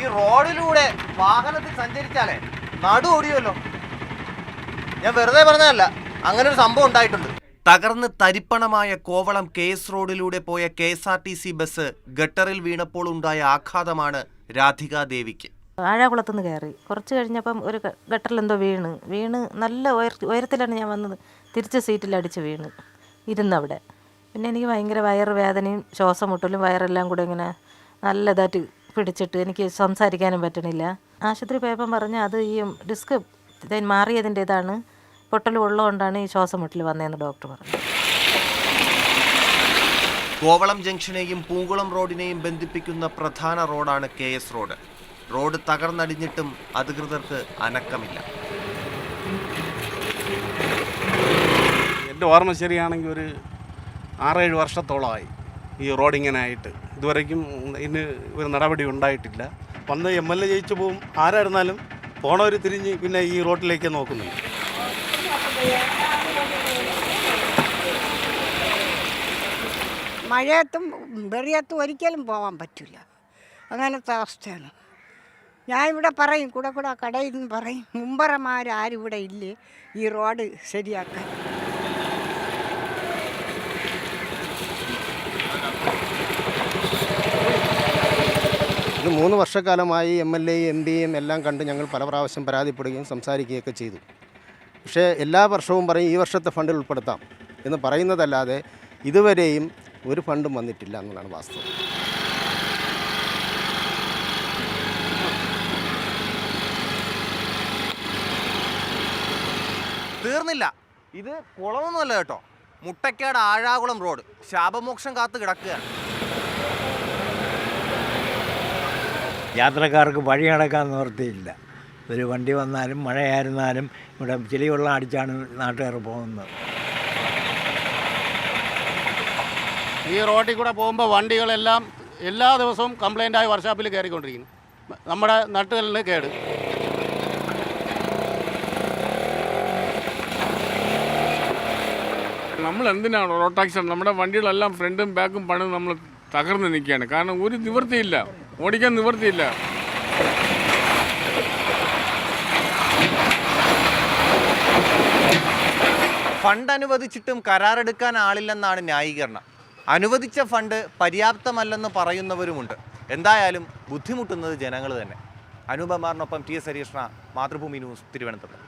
ഈ റോഡിലൂടെ വാഹനത്തിൽ സഞ്ചരിച്ചാലേ നടു ഓടിയുമല്ലോ ഞാൻ വെറുതെ പറഞ്ഞതല്ല അങ്ങനെ ഒരു സംഭവം ഉണ്ടായിട്ടുണ്ട്. തകർന്ന് തരിപ്പണമായ കോവളം കെ എസ് റോഡിലൂടെ പോയ K S R T C bus ഗട്ടറിൽ വീണപ്പോൾ ഉണ്ടായ ആഘാതമാണ് രാധികാദേവിക്ക് വാഴാകുളത്തുനിന്ന് കയറി. കുറച്ച് കഴിഞ്ഞപ്പം ഒരു ഗട്ടറിൽ ഗട്ടറിലെന്തോ വീണ്. വീണ് നല്ല ഉയർ ഉയരത്തിലാണ് ഞാൻ വന്നത്. തിരിച്ച് സീറ്റിലടിച്ച് വീണ്. ഇരുന്നവിടെ. പിന്നെ എനിക്ക് ഭയങ്കര വയറ് വേദനയും ശ്വാസം മുട്ടലും വയറെല്ലാം കൂടെ ഇങ്ങനെ നല്ല ഇതായിട്ട് പിടിച്ചിട്ട് എനിക്ക് സംസാരിക്കാനും പറ്റണില്ല. ആശുപത്രി പോയപ്പം പറഞ്ഞ് അത് ഈ ഡിസ്ക് മാറിയതിന്റെ ഇതാണ് പൊട്ടൽ ഉള്ളതുകൊണ്ടാണ് ഈ ശ്വാസം മുട്ടൽ വന്നതെന്ന് ഡോക്ടർ പറഞ്ഞു. കോവളം ജംഗ്ഷനെയും പൂങ്കുളം റോഡിനെയും ബന്ധിപ്പിക്കുന്ന പ്രധാന റോഡാണ് കെ എസ് റോഡ്. റോഡ് തകർന്നടിഞ്ഞിട്ടും അധികൃതർക്ക് അനക്കമില്ല. എന്റെ ഓർമ്മ ശരിയാണെങ്കിൽ ഒരു ആറേഴ് വർഷത്തോളമായി. ഈ റോഡ് ഇങ്ങനെ ആയിട്ട് ഇതിന് ഒരു നടപടി ഉണ്ടായിട്ടില്ല. വന്ന് എം എൽ എ ജയിച്ചു പോവും. ആരായിരുന്നാലും പോണവർ തിരിഞ്ഞ് പിന്നെ ഈ റോട്ടിലേക്ക് നോക്കുന്നുണ്ട് മഴയത്തും വെറിയത്തും ഒരിക്കലും പോകാൻ പറ്റില്ല. അങ്ങനത്തെ അവസ്ഥയാണ്. ഞാൻ ഇവിടെ പറയും കൂടെ കൂടെ കടയിൽ നിന്ന് പറയും മുമ്പറമാരും ഇവിടെ ഇല്ലേ? ഈ റോഡ് ശരിയാക്കാൻ. ഇത് മൂന്ന് വർഷക്കാലമായി എം എൽ എയും എം പിയും എല്ലാം കണ്ട് ഞങ്ങൾ പല പ്രാവശ്യം പരാതിപ്പെടുകയും സംസാരിക്കുകയൊക്കെ ചെയ്തു. പക്ഷേ എല്ലാ വർഷവും പറയും ഈ വർഷത്തെ ഫണ്ടിൽ ഉൾപ്പെടുത്താം എന്ന് പറയുന്നതല്ലാതെ ഇതുവരെയും ഒരു ഫണ്ടും വന്നിട്ടില്ല എന്നുള്ളതാണ് വാസ്തവം. തീർന്നില്ല. ഇത് കുളമൊന്നുമല്ല കേട്ടോ. മുട്ടക്കാട് ആഴാകുളം റോഡ്. ശാപമോക്ഷം കാത്തു കിടക്കുകയാണ്. യാത്രക്കാർക്ക് വഴി അടക്കാൻ നിവൃത്തിയില്ല. ഒരു വണ്ടി വന്നാലും മഴയായിരുന്നാലും ഇവിടെ ചെളിവെള്ളം അടിച്ചാണ് നാട്ടുകാർ പോകുന്നത്. ഈ റോഡിൽ കൂടെ പോകുമ്പോൾ വണ്ടികളെല്ലാം എല്ലാ ദിവസവും കംപ്ലൈന്റായി വർക്ക്ഷോപ്പിൽ കയറിക്കൊണ്ടിരിക്കുന്നു. നമ്മുടെ നട്ടുകളിന് കേട്. നമ്മൾ എന്തിനാണ് റോഡ് ടാക്സ് നമ്മുടെ വണ്ടികളെല്ലാം ഫ്രണ്ടും ബാക്കും പണിത് നമ്മൾ തകർന്ന് നിൽക്കുകയാണ്. കാരണം ഒരു നിവൃത്തിയില്ല. ഓടിക്കാൻ നിവൃത്തിയില്ല. ഫണ്ട് അനുവദിച്ചിട്ടും കരാറെടുക്കാൻ ആളില്ലെന്നാണ് ന്യായീകരണം. അനുവദിച്ച ഫണ്ട് പര്യാപ്തമല്ലെന്ന് പറയുന്നവരുമുണ്ട്. എന്തായാലും ബുദ്ധിമുട്ടുന്നത് ജനങ്ങൾ തന്നെ. അനൂപമാറിനൊപ്പം ടി എസ് ഹരീഷ്ണ മാതൃഭൂമി ന്യൂസ് തിരുവനന്തപുരം.